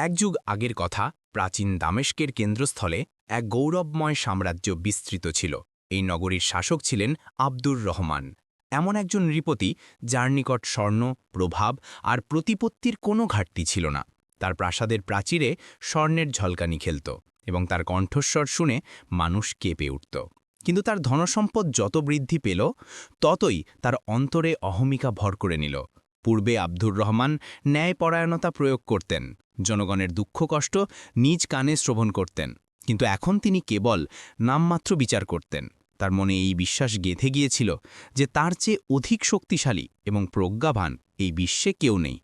এক যুগ আগের কথা, প্রাচীন দামেস্কের কেন্দ্রস্থলে এক গৌরবময় সাম্রাজ্য বিস্তৃত ছিল। এই নগরীর শাসক ছিলেন আব্দুর রহমান। এমন একজন নৃপতি, যার নিকট স্বর্ণ, প্রভাব আর প্রতিপত্তির কোনো ঘাটতি ছিল না। তার প্রাসাদের প্রাচীরে স্বর্ণের ঝলকানি খেলত এবং তার কণ্ঠস্বর শুনে মানুষ কেঁপে উঠত। কিন্তু তার ধনসম্পদ যত বৃদ্ধি পেল, ততই তার অন্তরে অহমিকা ভর করে নিল। পূর্বে আব্দুর রহমান ন্যায়পরায়ণতা প্রয়োগ করতেন। জনগণের দুঃখ কষ্ট নিজ কানে শ্রবণ করতেন। কিন্তু এখন তিনি কেবল নামমাত্র বিচার করতেন। তার মনে এই বিশ্বাস গেঁথে গিয়েছিল যে তার চেয়ে অধিক শক্তিশালী এবং প্রজ্ঞাবান এই বিশ্বে কেউ নেই।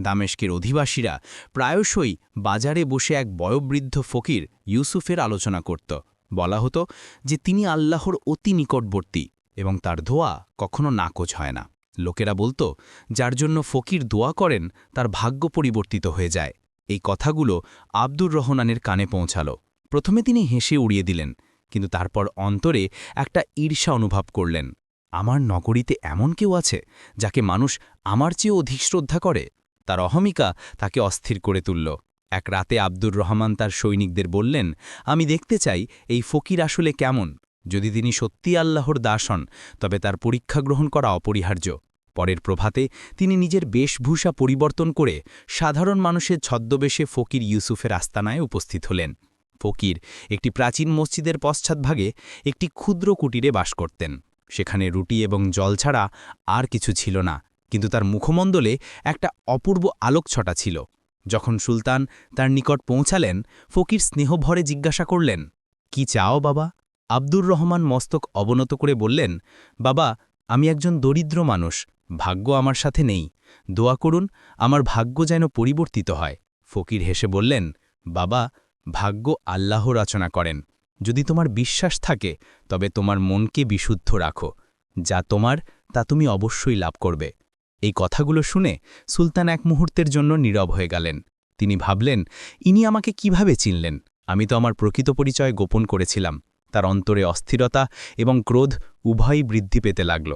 দামেশকের অধিবাসীরা প্রায়শই বাজারে বসে এক বয়োবৃদ্ধ ফকির ইউসুফের আলোচনা করত। বলা হতো যে তিনি আল্লাহর অতি নিকটবর্তী এবং তার ধোয়া কখনো নাকচ হয় না। লোকেরা বলতো, যার জন্য ফকির দোয়া করেন, তার ভাগ্য পরিবর্তিত হয়ে যায়। এই কথাগুলো আব্দুর রহমানের কানে পৌঁছাল। প্রথমে তিনি হেসে উড়িয়ে দিলেন, কিন্তু তারপর অন্তরে একটা ঈর্ষা অনুভব করলেন। আমার নগরীতে এমন কেউ আছে যাকে মানুষ আমার চেয়েও অধিক শ্রদ্ধা করে? তার অহমিকা তাকে অস্থির করে তুলল। এক রাতে আব্দুর রহমান তার সৈনিকদের বললেন, আমি দেখতে চাই এই ফকির আসলে কেমন। যদি তিনি সত্যি আল্লাহর দাস হন তবে তার পরীক্ষা গ্রহণ করা অপরিহার্য। পরের প্রভাতে তিনি নিজের বেশভূষা পরিবর্তন করে সাধারণ মানুষের ছদ্মবেশে ফকির ইউসুফের আস্তানায় উপস্থিত হলেন। ফকির একটি প্রাচীন মসজিদের পশ্চাৎভাগে একটি ক্ষুদ্র কুটিরে বাস করতেন। সেখানে রুটি এবং জল ছাড়া আর কিছু ছিল না, কিন্তু তার মুখমণ্ডলে একটা অপূর্ব আলোকছটা ছিল। যখন সুলতান তার নিকট পৌঁছালেন, ফকির স্নেহভরে জিজ্ঞাসা করলেন, কি চাও বাবা? আব্দুর রহমান মস্তক অবনত করে বললেন, বাবা আমি একজন দরিদ্র মানুষ, ভাগ্য আমার সাথে নেই। দোয়া করুন, আমার ভাগ্য যেন পরিবর্তিত হয়। ফকির হেসে বললেন, বাবা, ভাগ্য আল্লাহ রচনা করেন। যদি তোমার বিশ্বাস থাকে, তবে তোমার মনকে বিশুদ্ধ রাখো। যা তোমার, তা তুমি অবশ্যই লাভ করবে। এই কথাগুলো শুনে সুলতান এক মুহূর্তের জন্য নীরব হয়ে গেলেন। তিনি ভাবলেন, ইনি আমাকে কীভাবে চিনলেন? আমি তো আমার প্রকৃত পরিচয় গোপন করেছিলাম। তার অন্তরে অস্থিরতা এবং ক্রোধ উভয়ই বৃদ্ধি পেতে লাগল।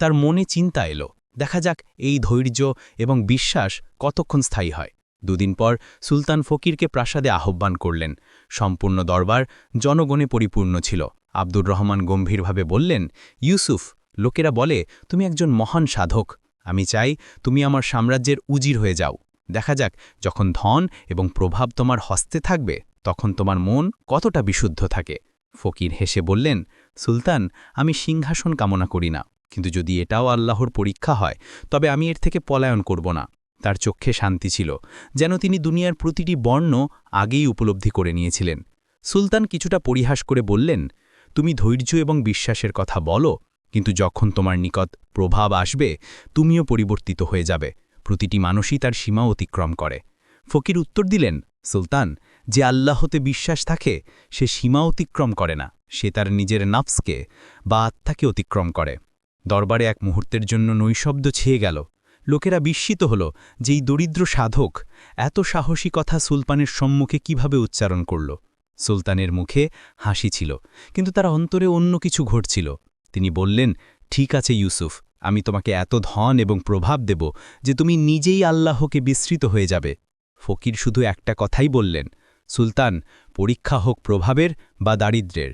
তার মনে চিন্তা এলো। দেখা যাক এই ধৈর্য এবং বিশ্বাস কতক্ষণ স্থায়ী হয়। দুদিন পর সুলতান ফকিরকে প্রাসাদে আহ্বান করলেন। সম্পূর্ণ দরবার জনগণে পরিপূর্ণ ছিল। আব্দুর রহমান গম্ভীরভাবে বললেন, ইউসুফ, লোকেরা বলে, তুমি একজন মহান সাধক। আমি চাই তুমি আমার সাম্রাজ্যের উজির হয়ে যাও। দেখা যাক, যখন ধন এবং প্রভাব তোমার হস্তে থাকবে, তখন তোমার মন কতটা বিশুদ্ধ থাকে। ফকির হেসে বললেন, সুলতান, আমি সিংহাসন কামনা করি না, কিন্তু যদি এটাও আল্লাহর পরীক্ষা হয়, তবে আমি এর থেকে পলায়ন করব না। তার চক্ষে শান্তি ছিল, যেন তিনি দুনিয়ার প্রতিটি বর্ণ আগেই উপলব্ধি করে নিয়েছিলেন। সুলতান কিছুটা পরিহাস করে বললেন, তুমি ধৈর্য এবং বিশ্বাসের কথা বলো, কিন্তু যখন তোমার নিকট প্রভাব আসবে, তুমিও পরিবর্তিত হয়ে যাবে, প্রতিটি মানুষই তার সীমা অতিক্রম করে। ফকির উত্তর দিলেন, সুলতান যে আল্লাহতে বিশ্বাস থাকে, সে সীমা অতিক্রম করে না। সে তার নিজের নাফসকে বা আত্মাকে অতিক্রম করে। দরবারে এক মুহূর্তের জন্য নৈশব্দ ছেয়ে গেল। লোকেরা বিস্মিত হল যে এই দরিদ্র সাধক এত সাহসী কথা সুলতানের সম্মুখে কীভাবে উচ্চারণ করল। সুলতানের মুখে হাসি ছিল, কিন্তু তার অন্তরে অন্য কিছু ঘটছিল। তিনি বললেন, ঠিক আছে ইউসুফ, আমি তোমাকে এত ধন এবং প্রভাব দেব যে তুমি নিজেই আল্লাহকে বিস্তৃত হয়ে যাবে। ফকির শুধু একটা কথাই বললেন সুলতান, পরীক্ষা হোক প্রভাবের বা দারিদ্রের,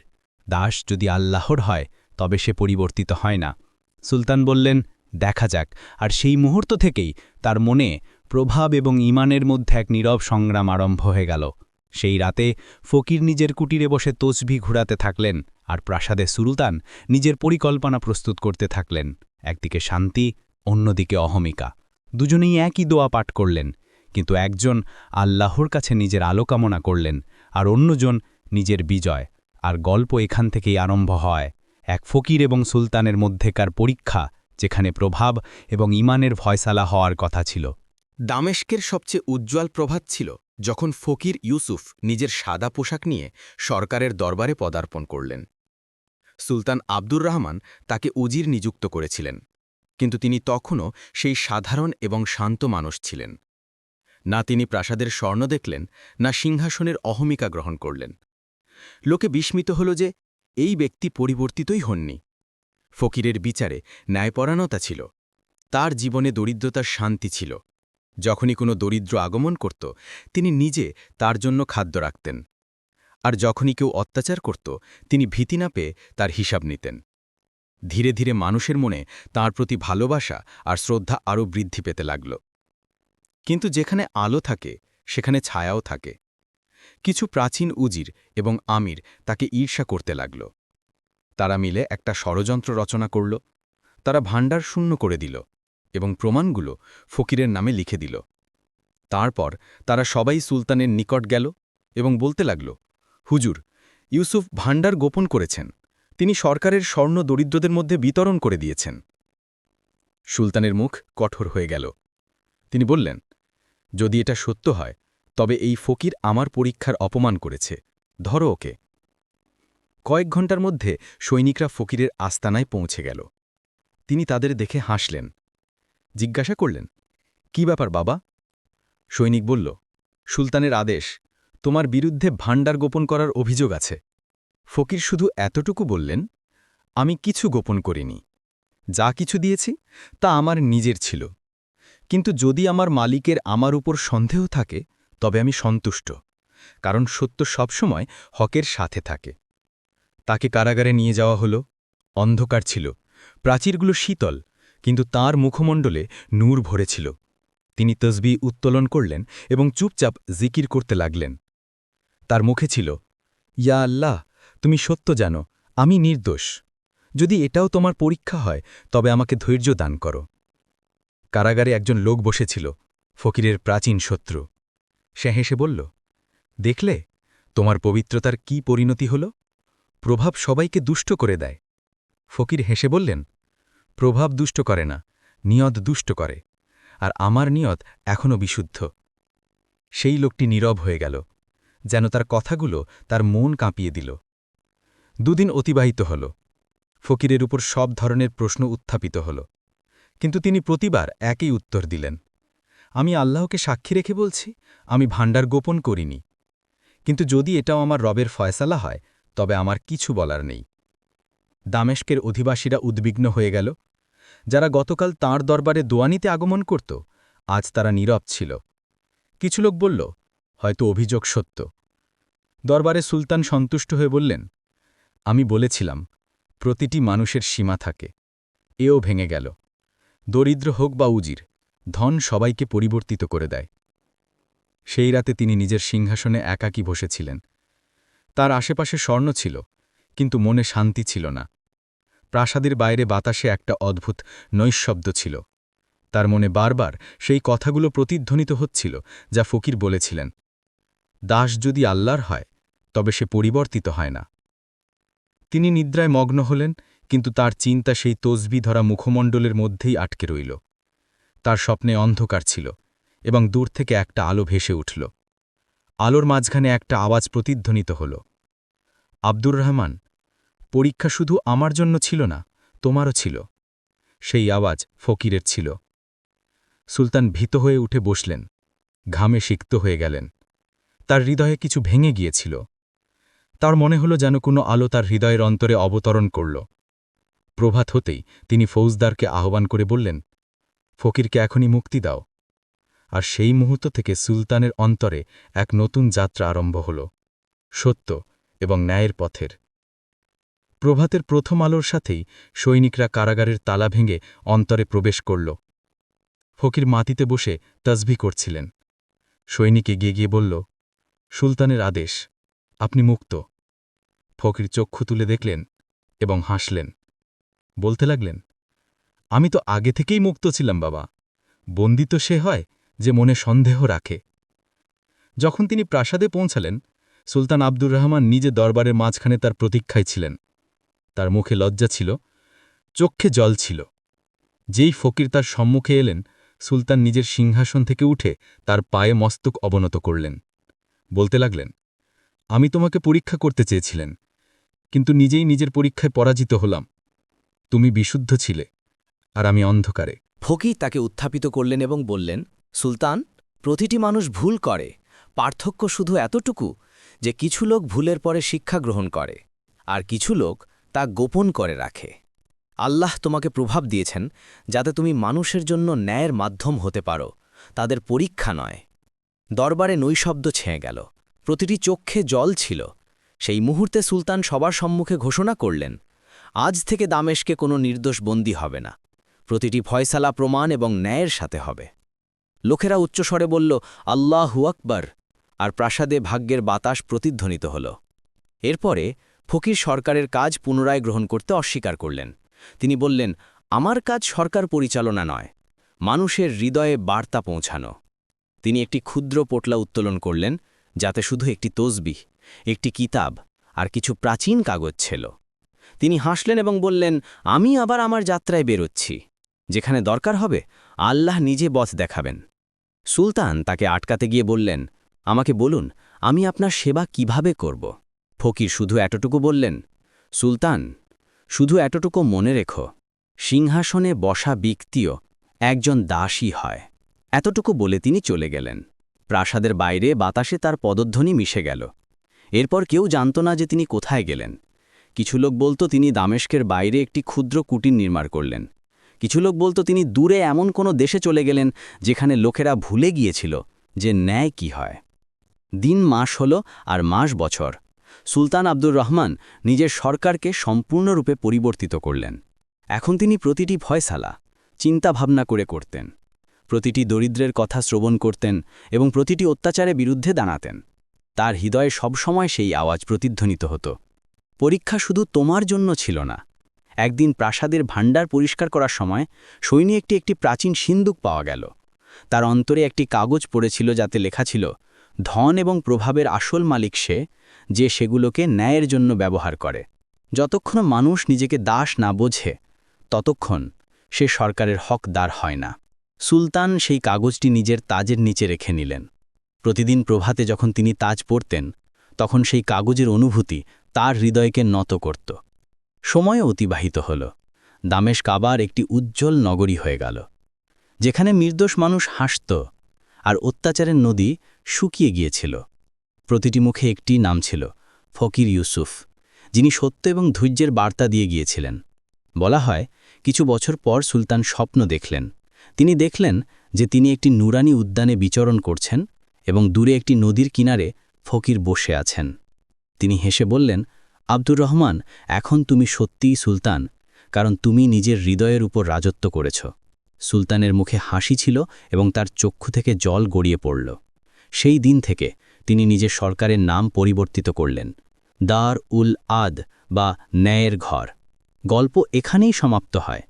দাস যদি আল্লাহর হয়, তবে সে পরিবর্তিত হয় না। সুলতান বললেন, দেখা যাক। আর সেই মুহূর্ত থেকেই তার মনে প্রভাব এবং ইমানের মধ্যে এক নীরব সংগ্রাম আরম্ভ হয়ে গেল। সেই রাতে ফকির নিজের কুটিরে বসে তসবি ঘুরাতে থাকলেন আর প্রাসাদে সুলতান নিজের পরিকল্পনা প্রস্তুত করতে থাকলেন। একদিকে শান্তি, অন্যদিকে অহমিকা। দুজনেই একই দোয়া পাঠ করলেন। কিন্তু একজন আল্লাহর কাছে নিজের আলো কামনা করলেন আর অন্যজন নিজের বিজয়। আর গল্প এখান থেকেই আরম্ভ হয়। এক ফকির এবং সুলতানের মধ্যেকার পরীক্ষা, যেখানে প্রভাব এবং ইমানের ভয়সালা হওয়ার কথা ছিল। দামেস্কের সবচেয়ে উজ্জ্বল প্রভাত ছিল যখন ফকির ইউসুফ নিজের সাদা পোশাক নিয়ে সরকারের দরবারে পদার্পণ করলেন। সুলতান আব্দুর রহমান তাকে উজির নিযুক্ত করেছিলেন। কিন্তু তিনি তখনও সেই সাধারণ এবং শান্ত মানুষ ছিলেন। না তিনি প্রাসাদের স্বর্ণ দেখলেন, না সিংহাসনের অহমিকা গ্রহণ করলেন। লোকে বিস্মিত হল যে, এই ব্যক্তি পরিবর্তিতই হননি। ফকিরের বিচারে ন্যায়পরাণতা ছিল। তার জীবনে দরিদ্রতার শান্তি ছিল। যখনই কোনো দরিদ্র আগমন করত, তিনি নিজে তার জন্য খাদ্য রাখতেন। আর যখনই কেউ অত্যাচার করত, তিনি ভীতি না পেয়ে তার হিসাব নিতেন। ধীরে ধীরে মানুষের মনে তার প্রতি ভালোবাসা আর শ্রদ্ধা আরও বৃদ্ধি পেতে লাগল। কিন্তু যেখানে আলো থাকে, সেখানে ছায়াও থাকে। কিছু প্রাচীন উজির এবং আমির তাকে ঈর্ষা করতে লাগল। তারা মিলে একটা ষড়যন্ত্র রচনা করল। তারা ভাণ্ডার শূন্য করে দিল এবং প্রমাণগুলো ফকিরের নামে লিখে দিল। তারপর তারা সবাই সুলতানের নিকট গেল এবং বলতে লাগল, হুজুর, ইউসুফ ভাণ্ডার গোপন করেছেন। তিনি সরকারের স্বর্ণ দরিদ্রদের মধ্যে বিতরণ করে দিয়েছেন। সুলতানের মুখ কঠোর হয়ে গেল। তিনি বললেন যদি এটা সত্য হয়, তবে এই ফকির আমার পরীক্ষার অপমান করেছে। ধরো ওকে। কয়েক ঘণ্টার মধ্যে সৈনিকরা ফকিরের আস্তানায় পৌঁছে গেল। তিনি তাদের দেখে হাসলেন। জিজ্ঞাসা করলেন, কি ব্যাপার বাবা? সৈনিক বলল, সুলতানের আদেশ, তোমার বিরুদ্ধে ভাণ্ডার গোপন করার অভিযোগ আছে। ফকির শুধু এতটুকু বললেন, আমি কিছু গোপন করিনি। যা কিছু দিয়েছি, তা আমার নিজের ছিল। কিন্তু যদি আমার মালিকের আমার উপর সন্দেহ থাকে, তবে আমি সন্তুষ্ট, কারণ সত্য সবসময় হকের সাথে থাকে। তাকে কারাগারে নিয়ে যাওয়া হলো, অন্ধকার ছিল, প্রাচীরগুলো শীতল, কিন্তু তার মুখমণ্ডলে নূর ভরেছিল তিনি তসবি উত্তোলন করলেন এবং চুপচাপ জিকির করতে লাগলেন। তার মুখে ছিল, ইয়া আল্লাহ, তুমি সত্য জানো, আমি নির্দোষ। যদি এটাও তোমার পরীক্ষা হয়, তবে আমাকে ধৈর্য দান করো। কারাগারে একজন লোক বসেছিল, ফকিরের প্রাচীন শত্রু। সে হেসে বলল, দেখলে, তোমার পবিত্রতার কি পরিণতি হল? প্রভাব সবাইকে দুষ্ট করে দেয়। ফকির হেসে বললেন, প্রভাব দুষ্ট করে না, নিয়ত দুষ্ট করে, আর আমার নিয়ত এখনও বিশুদ্ধ। সেই লোকটি নীরব হয়ে গেল, যেন তার কথাগুলো তার মন কাঁপিয়ে দিল। দুদিন অতিবাহিত হল, ফকিরের উপর সব ধরনের প্রশ্ন উত্থাপিত হল। কিন্তু তিনি প্রতিবার একই উত্তর দিলেন, আমি আল্লাহকে সাক্ষী রেখে বলছি, আমি ভাণ্ডার গোপন করিনি। কিন্তু যদি এটাও আমার রবের ফয়সালা হয়, তবে আমার কিছু বলার নেই। দামেস্কের অধিবাসীরা উদ্বিগ্ন হয়ে গেল, যারা গতকাল তাঁর দরবারে দোয়ানিতে আগমন করত, আজ তারা নীরব ছিল। কিছু লোক বলল, হয়তো অভিযোগ সত্য। দরবারে সুলতান সন্তুষ্ট হয়ে বললেন, আমি বলেছিলাম, প্রতিটি মানুষের সীমা থাকে, এও ভেঙে গেল। দরিদ্র হোক বা উজির, ধন সবাইকে পরিবর্তিত করে দেয়। সেই রাতে তিনি নিজের সিংহাসনে একাকী বসেছিলেন। তার আশেপাশে স্বর্ণ ছিল, কিন্তু মনে শান্তি ছিল না। প্রাসাদের বাইরে বাতাসে একটা অদ্ভুত নৈশব্দ ছিল। তার মনে বারবার সেই কথাগুলো প্রতিধ্বনিত হচ্ছিল, যা ফকির বলেছিলেন, দাস যদি আল্লাহর হয়, তবে সে পরিবর্তিত হয় না। তিনি নিদ্রায় মগ্ন হলেন কিন্তু তার চিন্তা সেই তসবি ধরা মুখমণ্ডলের মধ্যেই আটকে রইল। তার স্বপ্নে অন্ধকার ছিল এবং দূর থেকে একটা আলো ভেসে উঠল। আলোর মাঝখানে একটা আওয়াজ প্রতিধ্বনিত হল। আব্দুর রহমান, পরীক্ষা শুধু আমার জন্য ছিল না, তোমারও ছিল। সেই আওয়াজ ফকিরের ছিল। সুলতান ভীত হয়ে উঠে বসলেন। ঘামে সিক্ত হয়ে গেলেন। তার হৃদয়ে কিছু ভেঙে গিয়েছিল। তার মনে হল যেন কোনো আলো তার হৃদয়ের অন্তরে অবতরণ করল। প্রভাত হতেই তিনি ফৌজদারকে আহ্বান করে বললেন, ফকিরকে এখনই মুক্তি দাও। আর সেই মুহূর্ত থেকে সুলতানের অন্তরে এক নতুন যাত্রা আরম্ভ হল, সত্য এবং ন্যায়ের পথের। প্রভাতের প্রথম আলোর সাথেই সৈনিকরা কারাগারের তালা ভেঙে অন্তরে প্রবেশ করল। ফকির মাটিতে বসে তসবি করছিলেন। সৈনিক এগিয়ে গিয়ে বলল, সুলতানের আদেশ, আপনি মুক্ত। ফকির চক্ষু তুলে দেখলেন এবং হাসলেন। বলতে লাগলেন, আমি তো আগে থেকেই মুক্ত ছিলাম, বাবা। বন্দি তো সে হয় যে মনে সন্দেহ রাখে। যখন তিনি প্রাসাদে পৌঁছালেন, সুলতান আব্দুর রহমান নিজে দরবারের মাঝখানে তার প্রতীক্ষায় ছিলেন। তার মুখে লজ্জা ছিল চক্ষে জল ছিল। যেই ফকির তার সম্মুখে এলেন, সুলতান নিজের সিংহাসন থেকে উঠে তার পায়ে মস্তক অবনত করলেন। বলতে লাগলেন, আমি তোমাকে পরীক্ষা করতে চেয়েছিলেন, কিন্তু নিজেই নিজের পরীক্ষায় পরাজিত হলাম। তুমি বিশুদ্ধ ছিলে, আর আমি অন্ধকারে। ফকির তাকে উত্থাপিত করলেন এবং বললেন, সুলতান, প্রতিটি মানুষ ভুল করে। পার্থক্য শুধু এতটুকু যে কিছু লোক ভুলের পরে শিক্ষা গ্রহণ করে, আর কিছু লোক তা গোপন করে রাখে। আল্লাহ তোমাকে প্রভাব দিয়েছেন যাতে তুমি মানুষের জন্য ন্যায়ের মাধ্যম হতে পারো, তাদের পরীক্ষা নয়। দরবারে নৈশব্দ ছেঁয়ে গেল। প্রতিটি চক্ষে জল ছিল। সেই মুহূর্তে সুলতান সবার সম্মুখে ঘোষণা করলেন আজ থেকে দামেশকে কোনো নির্দোষ বন্দী হবে না। প্রতিটি ফয়সালা প্রমাণ এবং ন্যায়ের সাথে হবে। লোকেরা উচ্চস্বরে বলল, আল্লাহু আকবর! আর প্রাসাদে ভাগ্যের বাতাস প্রতিধ্বনিত হল। এরপরে ফকির সরকারের কাজ পুনরায় গ্রহণ করতে অস্বীকার করলেন। তিনি বললেন, আমার কাজ সরকার পরিচালনা নয়, মানুষের হৃদয়ে বার্তা পৌঁছানো। তিনি একটি ক্ষুদ্র পোটলা উত্তোলন করলেন, যাতে শুধু একটি তসবিহ, একটি কিতাব, আর কিছু প্রাচীন কাগজ ছিল। তিনি হাসলেন এবং বললেন, আমি আবার আমার যাত্রায় বেরোচ্ছি। যেখানে দরকার হবে, আল্লাহ নিজে পথ দেখাবেন। সুলতান তাকে আটকাতে গিয়ে বললেন, আমাকে বলুন, আমি আপনার সেবা কীভাবে করব? ফকির শুধু এতটুকু বললেন, সুলতান, শুধু এতটুকু মনে রেখো, সিংহাসনে বসা ব্যক্তিও একজন দাসী হয়। এতটুকু বলে তিনি চলে গেলেন। প্রাসাদের বাইরে বাতাসে তার পদধ্বনি মিশে গেল। এরপর কেউ জানত না যে তিনি কোথায় গেলেন। কিছু লোক বলতো তিনি দামেস্কের বাইরে একটি ক্ষুদ্র কুটির নির্মাণ করলেন। কিছু লোক বলতো তিনি দূরে এমন কোনো দেশে চলে গেলেন যেখানে লোকেরা ভুলে গিয়েছিল যে ন্যায় কি হয়। দিন মাস হল আর মাস বছর। সুলতান আব্দুর রহমান নিজের সরকারকে সম্পূর্ণরূপে পরিবর্তিত করলেন। এখন তিনি প্রতিটি ভয়সালা চিন্তা ভাবনা করে করতেন। প্রতিটি দরিদ্রের কথা শ্রবণ করতেন এবং প্রতিটি অত্যাচারের বিরুদ্ধে দাঁড়াতেন। তার হৃদয়ে সবসময় সেই আওয়াজ প্রতিধ্বনিত হতো। পরীক্ষা শুধু তোমার জন্য ছিল না। একদিন প্রাসাদের ভাণ্ডার পরিষ্কার করার সময় সৈনী একটি একটি প্রাচীন সিন্দুক পাওয়া গেল। তার অন্তরে একটি কাগজ পড়েছিল যাতে লেখা ছিল, ধন এবং প্রভাবের আসল মালিক সে, যে সেগুলোকে ন্যায়ের জন্য ব্যবহার করে। যতক্ষণ মানুষ নিজেকে দাস না বোঝে, ততক্ষণ সে সরকারের হকদার হয় না। সুলতান সেই কাগজটি নিজের তাজের নিচে রেখে নিলেন। প্রতিদিন প্রভাতে যখন তিনি তাজ পড়তেন, তখন সেই কাগজের অনুভূতি তার হৃদয়কে নত করত। সময় অতিবাহিত হল। দামেশ কাবার একটি উজ্জ্বল নগরী হয়ে গেল। যেখানে নির্দোষ মানুষ হাসত আর অত্যাচারের নদী শুকিয়ে গিয়েছিল। প্রতিটি মুখে একটি নাম ছিল, ফকির ইউসুফ, যিনি সত্য এবং ধৈর্যের বার্তা দিয়ে গিয়েছিলেন। বলা হয়, কিছু বছর পর সুলতান স্বপ্ন দেখলেন। তিনি দেখলেন যে তিনি একটি নুরানি উদ্যানে বিচরণ করছেন এবং দূরে একটি নদীর কিনারে ফকির বসে আছেন। তিনি হেসে বললেন, আব্দুর রহমান, এখন তুমি সত্যিই সুলতান, কারণ তুমি নিজের হৃদয়ের উপর রাজত্ব করেছ। সুলতানের মুখে হাসি ছিল এবং তার চক্ষু থেকে জল গড়িয়ে পড়ল। সেই দিন থেকে তিনি নিজের সরকারের নাম পরিবর্তিত করলেন, দার উল আদ বা ন্যায়ের ঘর গল্প এখানেই সমাপ্ত হয়,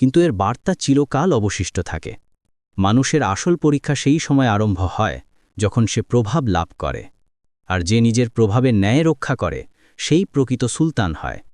কিন্তু এর বার্তা চিরকাল অবশিষ্ট থাকে। মানুষের আসল পরীক্ষা সেই সময় আরম্ভ হয়, যখন সে প্রভাব লাভ করে। আর যে নিজের প্রভাবে ন্যায় রক্ষা করে সেই প্রকৃত সুলতান হয়।